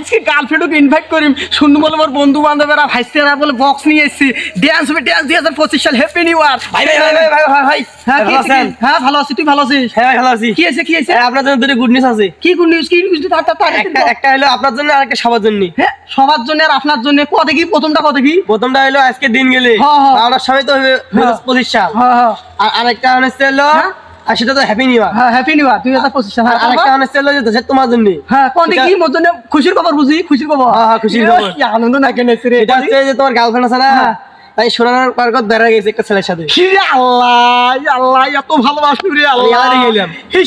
আজকে গার্লফ্রেন্ডকে ইনভাইট করি। শুনু বলে আমার বন্ধু বান্ধবেরা ভাইসেরা বলে বক্স নিয়ে এসেছি। ড্যান্স হবে ড্যান্স দুই হাজার পঁচিশ সাল। হ্যাপি নিউ ইয়ার ভাই ভাই ভাই ভাই ভাই ভাই হ্যাঁ কি আছেন? হ্যাঁ ভালো আছি। তুই ভালো আছিস? হ্যাঁ ভালো আছি। কি আছে কি আছে হ্যাঁ, আপনার জন্য দুটো গুড নিউজ আছে। কি গুড নিউজ কি নিউজ তার তার তার একটা একটা হলো আপনার জন্য আর একটা সবার জন্য। হ্যাঁ সবার জন্য আর আপনার জন্য। কত কি? প্রথমটা কত কি? প্রথমটা হলো আজকে দিন গেলে। হ্যাঁ, হ্যাঁ। বারোটার সময় তো হবে হ্যাঁ। পঁচিশ সাল। হ্যাঁ হ্যাঁ। আর আরেকটা হচ্ছে হলো হ্যাঁ? আর সেটা তো হ্যাপি নিউ হ্যাঁ হ্যাপি নিউ ইয়ার দুই হাজার পঁচিশ আর হ্যাঁ, আরেকটা তারপর? হচ্ছে হলো যে তোমার জন্য। হ্যাঁ কোনটা কি মোর জন্য খুশির খবর বুঝি খুশির খবর। হ্যাঁ, হ্যাঁ, খুশির ইয়ে, খবর। আনন্দ না কেন রে এটা হচ্ছে যে তোমার গার্লফ্রেন্ড আছে না হ্যাঁ। তাই সোনার পার্কত বেড়া গেছে একটা ছেলের সাথে। কি আল্লাহ আল্লাহ এত ভালোবাসি রে আল্লাহ। গেলাম। এ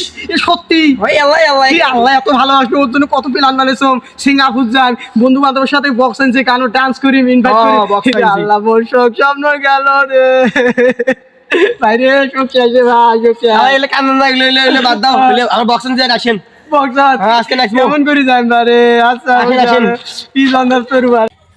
সত্যি। ভাই আল্লাহ আল্লাহ। আল্লাহ এত ভালোবাসবে ওর জন্য কত প্ল্যান বানিয়েছম সিঙ্গাপুর যান বন্ধু বান্ধবের সাথে বক্স আনছে গানো ডান্স করি ইনভাইট হ্যাঁ, করি। আল্লাহ সব স্বপ্ন গেল রে। ভাই রে সব শেষে। ভাই। এলে কান্দন লাগল এলে এলে বাদ দাও। এলে আমার দিয়ে আসেন। হ্যাঁ। কেমন করি যান রে আচ্ছা আসেন, আসেন। কি জানার তোর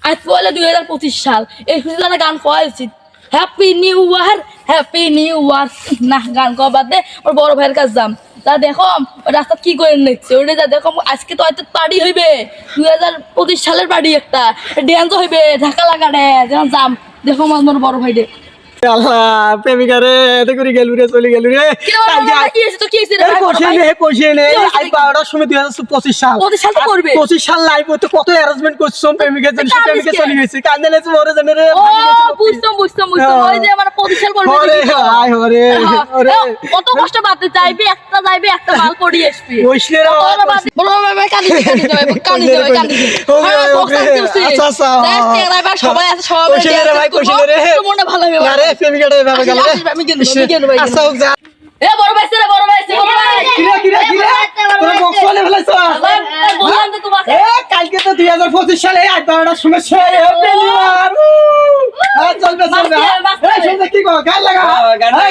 আজ পয়লা দুই হাজার পঁচিশ সাল। এই সুযোগে গান করা উচিত happy new year happy new year না গান করা বাদ দে ওর বড় ভাইয়ের কাছে যাম। তা দেখো ওই রাস্তা কি করে দেখছে ওটা যা দেখো আজকে তো হয়তো পার্টি হইবে। দুই হাজার পঁচিশ সালের পার্টি একটা। ড্যান্স হইবে ঢাকা লাগা রে যাম। দেখো আমার বড় ভাই দে আল্লাহ প্রেমিকা রে এত করে গেলু রে চলে গেলু রে। পঁচিশ সাল। পঁচিশ সাল তো কত অ্যারেঞ্জমেন্ট করছ জন্য প্রেমিকা চলে গেছে। কান্দে লেছে ওরে রে বুঝতাম বুঝতাম বুঝতাম। ওই যে আমার পঁচিশ সাল বলবে ওরে ওরে হ্যাঁ, ওরে হ্যাঁ, কত কষ্ট বাদতে চাইবি একটা যাইবি একটা মাল পড়িয়ে আসবি। ওইসলে রে বলো ভাই, বলো ভাই, ভাই, কান্দি। কান্দি। ওকে, হ্যাঁ। আচ্ছা, আচ্ছা, সবাই আছে, সবাই ভাই। রে। গেল। আমি গেলু, আমি গেলু, ভাই, আচ্ছা গেলু। যা। এ, বড় ভাই রে, বড় ভাই। তোর বক্স ফেলাইছ বললাম তো তোমাকে। এ কালকে তো দুই হাজার পঁচিশ সালে আজ বারোটার সময় চলবে চলবে। এই শুনতে কি গো গান লাগা। হ্যাঁ,